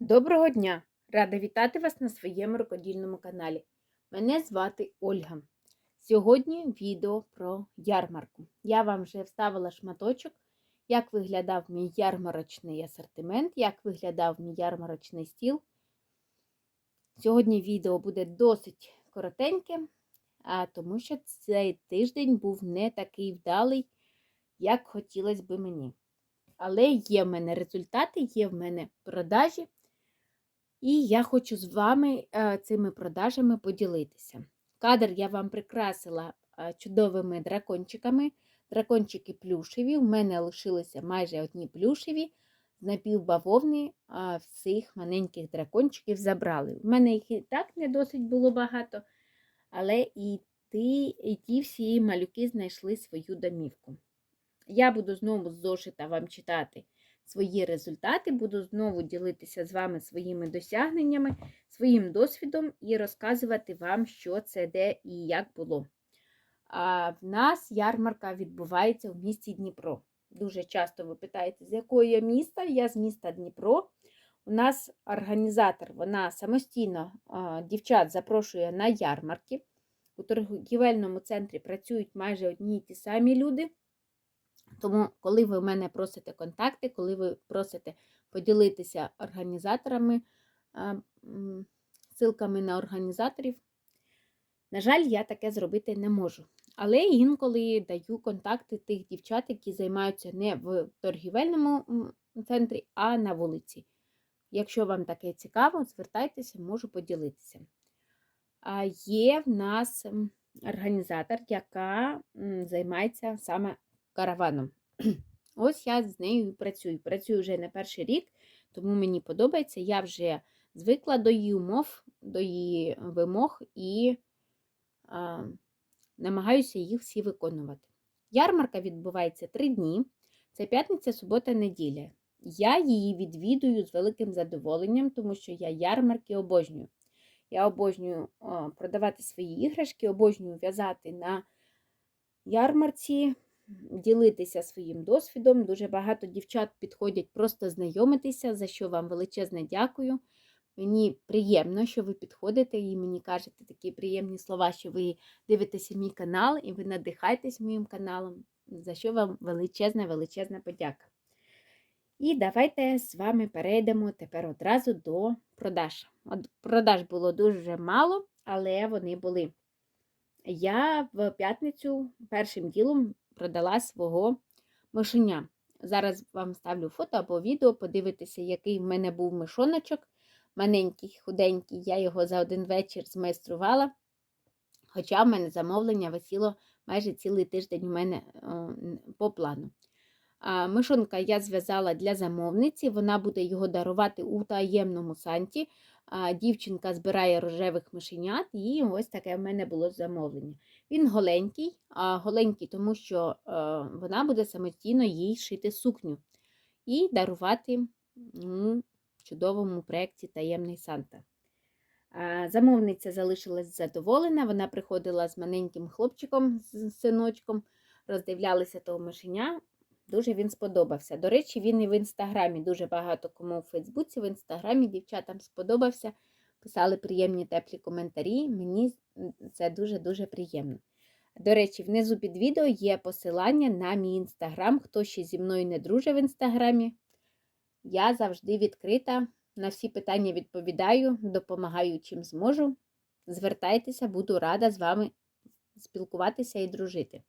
Доброго дня! Рада вітати вас на своєму рукодільному каналі. Мене звати Ольга. Сьогодні відео про ярмарку. Я вам вже вставила шматочок, як виглядав мій ярмарочний асортимент, як виглядав мій ярмарочний стіл. Сьогодні відео буде досить коротеньке, а тому що цей тиждень був не такий вдалий, як хотілося би мені. Але є в мене результати, є в мене продажі. І я хочу з вами е, цими продажами поділитися. Кадр я вам прикрасила е, чудовими дракончиками. Дракончики плюшеві. У мене лишилися майже одні плюшеві, з напівбавовни всіх маленьких дракончиків забрали. У мене їх і так не досить було багато, але і ті, і ті всі малюки знайшли свою домівку. Я буду знову з зошита вам читати свої результати, буду знову ділитися з вами своїми досягненнями, своїм досвідом і розказувати вам, що це, де і як було. А В нас ярмарка відбувається в місті Дніпро. Дуже часто ви питаєте, з якого я міста? Я з міста Дніпро. У нас організатор, вона самостійно дівчат запрошує на ярмарки. У торгівельному центрі працюють майже одні й ті самі люди. Тому, коли ви в мене просите контакти, коли ви просите поділитися організаторами, ссылками на організаторів, на жаль, я таке зробити не можу. Але інколи даю контакти тих дівчат, які займаються не в торгівельному центрі, а на вулиці. Якщо вам таке цікаво, звертайтеся, можу поділитися. А є в нас організатор, яка займається саме караваном. Ось я з нею працюю. Працюю вже не перший рік, тому мені подобається. Я вже звикла до її умов, до її вимог і а, намагаюся їх всі виконувати. Ярмарка відбувається три дні. Це п'ятниця, субота, неділя. Я її відвідую з великим задоволенням, тому що я ярмарки обожнюю. Я обожнюю продавати свої іграшки, обожнюю в'язати на ярмарці ділитися своїм досвідом. Дуже багато дівчат підходять просто знайомитися, за що вам величезне дякую. Мені приємно, що ви підходите і мені кажете такі приємні слова, що ви дивитеся мій канал і ви надихаєтесь моїм каналом, за що вам величезна, величезна подяка. І давайте з вами перейдемо тепер одразу до продаж. От Продаж було дуже мало, але вони були. Я в п'ятницю першим ділом продала свого мишеня. Зараз вам ставлю фото або відео, подивитися, який в мене був мишоночок. Маленький, худенький, я його за один вечір змайструвала. Хоча в мене замовлення висіло майже цілий тиждень у мене по плану. Мишонка я зв'язала для замовниці, вона буде його дарувати у таємному санті. Дівчинка збирає рожевих мишенят, і ось таке в мене було замовлення. Він голенький, голенький, тому що е, вона буде самостійно їй шити сукню і дарувати у чудовому проєкті Таємний Санта. Замовниця залишилась задоволена, вона приходила з маленьким хлопчиком, з синочком, роздивлялися того мишеня. Дуже він сподобався. До речі, він і в інстаграмі дуже багато кому у Фейсбуці, в інстаграмі дівчатам сподобався. Писали приємні теплі коментарі. Мені це дуже-дуже приємно. До речі, внизу під відео є посилання на мій інстаграм. Хто ще зі мною не друже в інстаграмі, я завжди відкрита. На всі питання відповідаю, допомагаю чим зможу. Звертайтеся, буду рада з вами спілкуватися і дружити.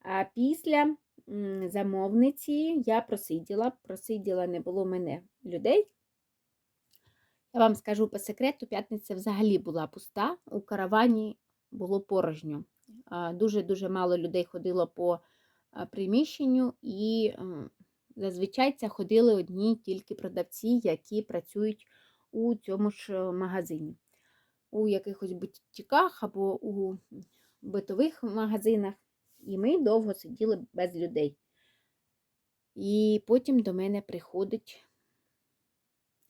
А після замовниці я просиділа, просиділа, не було мене людей. Я вам скажу по секрету, п'ятниця взагалі була пуста, у каравані було порожньо. Дуже-дуже мало людей ходило по приміщенню, і зазвичай це ходили одні тільки продавці, які працюють у цьому ж магазині. У якихось бутіках або у битових магазинах. І ми довго сиділи без людей. І потім до мене приходить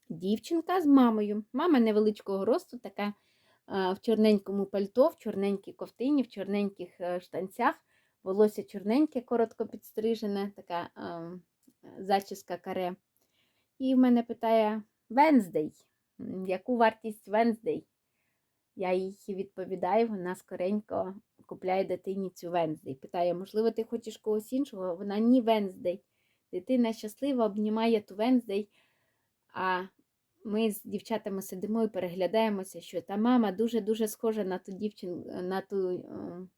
дівчинка з мамою. Мама невеличкого росту, така в чорненькому пальто, в чорненькій ковтині, в чорненьких е, штанцях, волосся чорненьке, коротко підстрижене, така зачіска каре. І в мене питає Венздей. Яку вартість Венздей? Я їй відповідаю, вона скоренько купляє дитині цю Венздей. Питає, можливо, ти хочеш когось іншого? Вона ні Венздей. Дитина щаслива, обнімає ту Венздей. А ми з дівчатами сидимо і переглядаємося, що та мама дуже-дуже схожа на ту дівчинку, на ту е,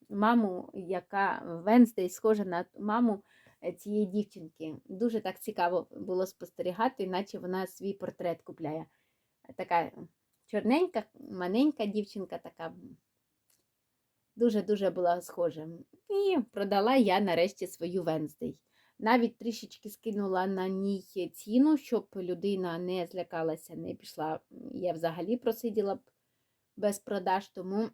маму, яка Венздей схожа на маму е, цієї дівчинки. Дуже так цікаво було спостерігати, наче вона свій портрет купляє. Така чорненька, маленька дівчинка, така дуже-дуже була схожа. І продала я нарешті свою Венздей. Навіть трішечки скинула на ній ціну, щоб людина не злякалася, не пішла. Я взагалі просиділа б без продаж, тому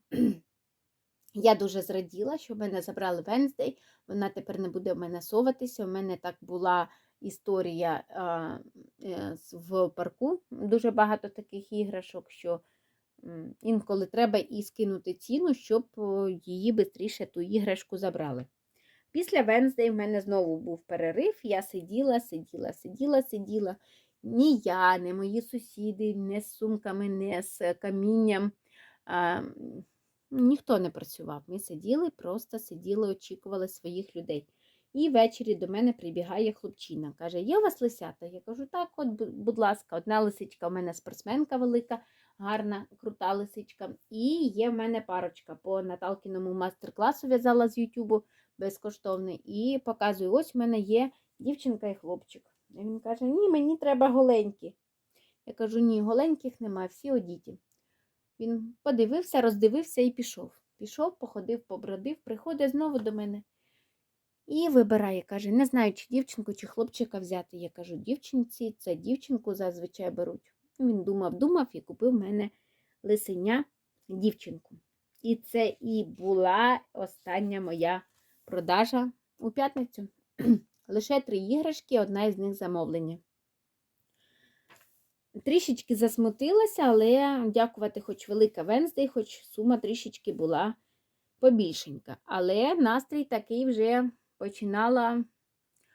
я дуже зраділа, що в мене забрали Венздей. Вона тепер не буде в мене соватися. У мене так була історія е, в парку. Дуже багато таких іграшок, що інколи треба і скинути ціну, щоб її швидше ту іграшку забрали. Після Венздей в мене знову був перерив. Я сиділа, сиділа, сиділа, сиділа. Ні я, ні мої сусіди, не з сумками, не з камінням. А, ніхто не працював. Ми сиділи, просто сиділи, очікували своїх людей. І ввечері до мене прибігає хлопчина. Каже: Є у вас лисята? Я кажу, так, от, будь ласка, одна лисичка, у мене спортсменка велика, гарна, крута лисичка. І є в мене парочка по Наталкіному мастер-класу в'язала з Ютубу безкоштовний. І показую, ось в мене є дівчинка і хлопчик. І він каже: Ні, мені треба голенькі. Я кажу, ні, голеньких немає, всі одіті. Він подивився, роздивився і пішов. Пішов, походив, побродив, приходить знову до мене. І вибирає, каже, не знаю, чи дівчинку, чи хлопчика взяти. Я кажу, дівчинці, це дівчинку зазвичай беруть. Він думав, думав і купив в мене лисеня дівчинку. І це і була остання моя продажа у п'ятницю. Лише три іграшки, одна із них замовлення. Трішечки засмутилася, але дякувати, хоч велика Венздей, хоч сума трішечки була побільшенька. Але настрій такий вже починала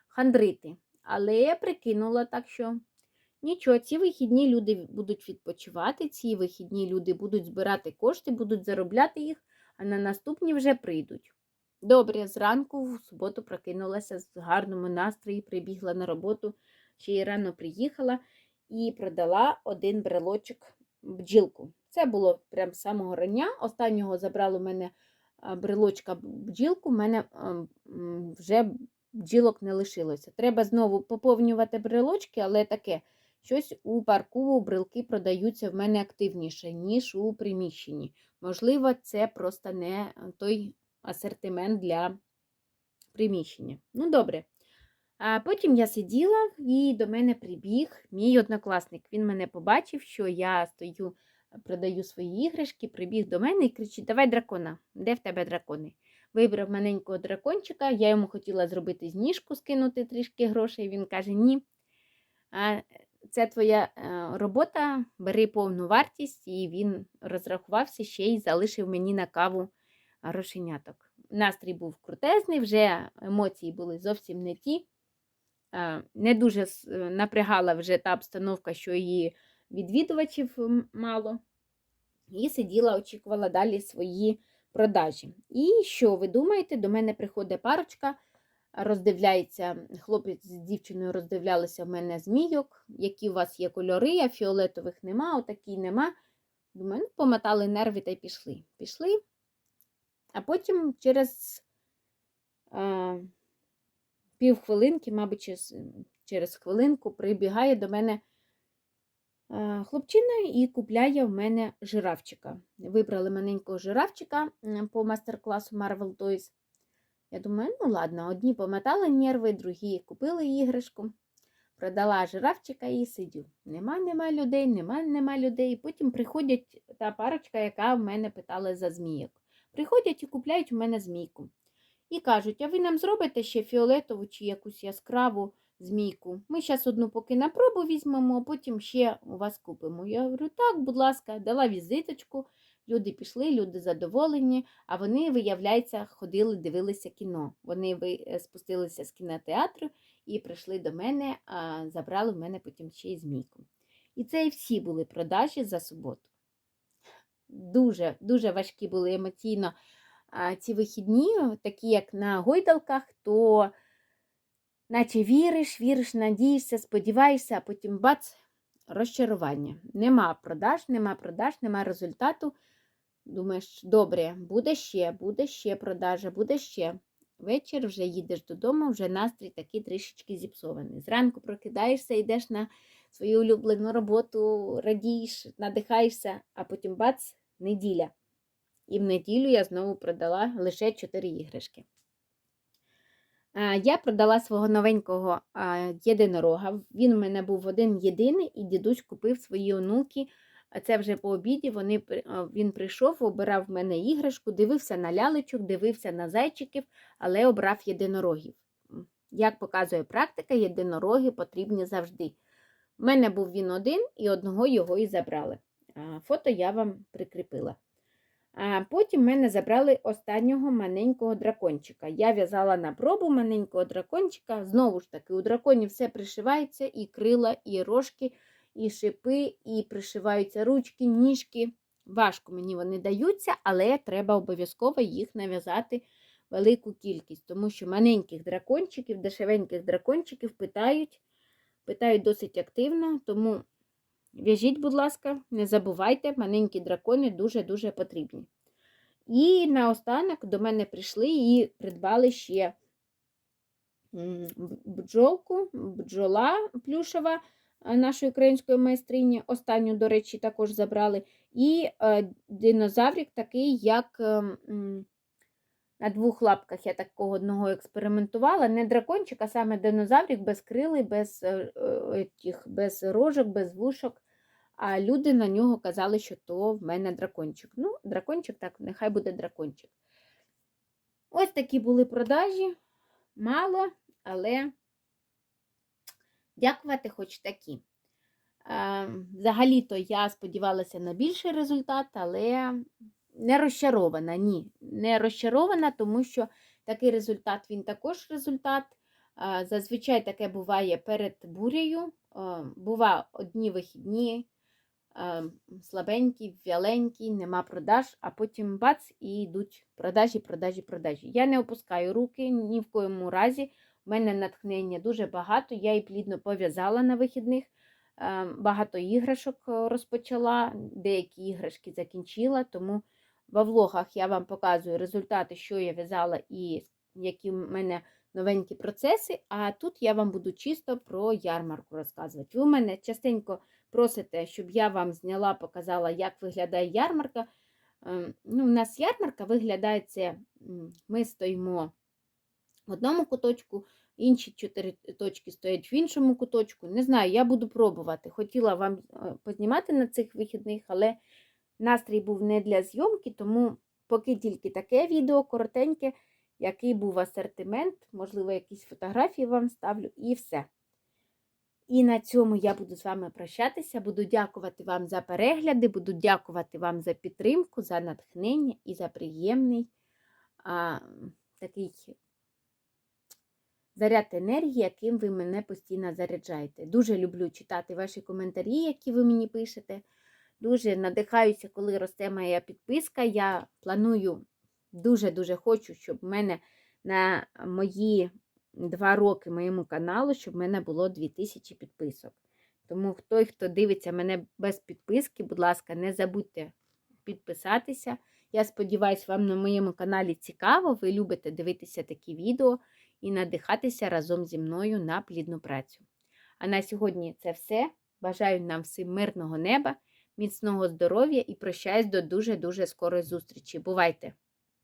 хандрити. Але я прикинула так, що нічого, ці вихідні люди будуть відпочивати, ці вихідні люди будуть збирати кошти, будуть заробляти їх, а на наступні вже прийдуть. Добре, зранку в суботу прокинулася з гарному настрої, прибігла на роботу, ще й рано приїхала і продала один брелочок бджілку. Це було прям з самого рання. Останнього забрали у мене брелочка бджілку, у мене вже бджілок не лишилося. Треба знову поповнювати брелочки, але таке. Щось у парку брелки продаються в мене активніше, ніж у приміщенні. Можливо, це просто не той асортимент для приміщення. Ну, добре. А потім я сиділа і до мене прибіг мій однокласник. Він мене побачив, що я стою, продаю свої іграшки, прибіг до мене і кричить: Давай дракона, де в тебе дракони? Вибрав маленького дракончика, я йому хотіла зробити зніжку, скинути трішки грошей. Він каже: Ні. А це твоя е, робота, бери повну вартість, і він розрахувався ще й залишив мені на каву грошеняток. Настрій був крутезний, вже емоції були зовсім не ті. Е, Не дуже е, напрягала вже та обстановка, що її відвідувачів мало. І сиділа, очікувала далі свої продажі. І що ви думаєте? До мене приходить парочка, роздивляється, хлопець з дівчиною роздивлялися в мене змійок, які у вас є кольори, а фіолетових нема, отакі нема. Думаю, ну, помотали нерви та й пішли. Пішли. А потім через е, півхвилинки, мабуть, через, через хвилинку прибігає до мене е, хлопчина і купляє в мене жирафчика. Вибрали маленького жирафчика по мастер-класу Marvel Toys. Я думаю, ну ладно, одні помотали нерви, другі купили іграшку. Продала жирафчика і сидю. Нема, нема людей, нема, нема людей. Потім приходять та парочка, яка в мене питала за змійок. Приходять і купляють у мене змійку. І кажуть, а ви нам зробите ще фіолетову чи якусь яскраву змійку. Ми зараз одну поки на пробу візьмемо, а потім ще у вас купимо. Я говорю, так, будь ласка, дала візиточку. Люди пішли, люди задоволені, а вони, виявляється, ходили, дивилися кіно. Вони е, спустилися з кінотеатру і прийшли до мене, а забрали в мене потім ще й змійку. І це і всі були продажі за суботу. Дуже, дуже важкі були емоційно ці вихідні, такі як на гойдалках, то наче віриш, віриш, надієшся, сподіваєшся, а потім бац, розчарування. Нема продаж, нема продаж, нема результату. Думаєш, добре, буде ще, буде ще продажа, буде ще. Вечір вже їдеш додому, вже настрій такий трішечки зіпсований. Зранку прокидаєшся, йдеш на свою улюблену роботу, радієш, надихаєшся, а потім бац, неділя. І в неділю я знову продала лише 4 іграшки. Я продала свого новенького єдинорога. Він у мене був один єдиний, і дідусь купив свої онуки. А це вже по обіді. Вони, він прийшов, обирав в мене іграшку, дивився на лялечок, дивився на зайчиків, але обрав єдинорогів. Як показує практика, єдинороги потрібні завжди. У мене був він один, і одного його і забрали. Фото я вам прикріпила. А потім мене забрали останнього маленького дракончика. Я в'язала на пробу маленького дракончика. Знову ж таки, у драконів все пришивається, і крила, і рожки, і шипи, і пришиваються ручки, ніжки. Важко мені вони даються, але треба обов'язково їх нав'язати велику кількість, тому що маленьких дракончиків, дешевеньких дракончиків питають, питають досить активно, тому В'яжіть, будь ласка, не забувайте, маленькі дракони дуже-дуже потрібні. І наостанок до мене прийшли і придбали ще бджолку, бджола плюшева нашої української майстрині. Останню, до речі, також забрали. І е, динозаврик такий, як е, на двох лапках я такого одного експериментувала. Не дракончик, а саме динозаврик без крили, без, е, е, тих, без рожок, без вушок. А люди на нього казали, що то в мене дракончик. Ну, дракончик, так, нехай буде дракончик. Ось такі були продажі. Мало, але дякувати хоч такі. Е, Взагалі-то я сподівалася на більший результат, але не розчарована. Ні, не розчарована, тому що такий результат він також результат. Е, Зазвичай таке буває перед бурею. Е, Бува одні вихідні, слабенькі, вяленькі, нема продаж, а потім бац і йдуть продажі, продажі, продажі. Я не опускаю руки ні в коєму разі. У мене натхнення дуже багато. Я і плідно пов'язала на вихідних. Е, Багато іграшок е, розпочала, деякі іграшки закінчила, тому во влогах я вам показую результати, що я в'язала і які в мене новенькі процеси. А тут я вам буду чисто про ярмарку розказувати. Ви мене частенько просите, щоб я вам зняла, показала, як виглядає ярмарка. Ем, Ну, У нас ярмарка виглядає це, ми стоїмо в одному куточку, інші чотири точки стоять в іншому куточку. Не знаю, я буду пробувати. Хотіла вам е, познімати на цих вихідних, але настрій був не для зйомки, тому поки тільки таке відео коротеньке, який був асортимент, можливо, якісь фотографії вам ставлю, і все. І на цьому я буду з вами прощатися. Буду дякувати вам за перегляди, буду дякувати вам за підтримку, за натхнення і за приємний а, такий заряд енергії, яким ви мене постійно заряджаєте. Дуже люблю читати ваші коментарі, які ви мені пишете. Дуже надихаюся, коли росте моя підписка. Я планую, дуже-дуже хочу, щоб в мене на мої два роки моєму каналу, щоб в мене було 2000 підписок. Тому той, хто дивиться мене без підписки, будь ласка, не забудьте підписатися. Я сподіваюся, вам на моєму каналі цікаво, ви любите дивитися такі відео і надихатися разом зі мною на плідну працю. А на сьогодні це все. Бажаю нам всім мирного неба, міцного здоров'я і прощаюсь до дуже-дуже скорої зустрічі. Бувайте!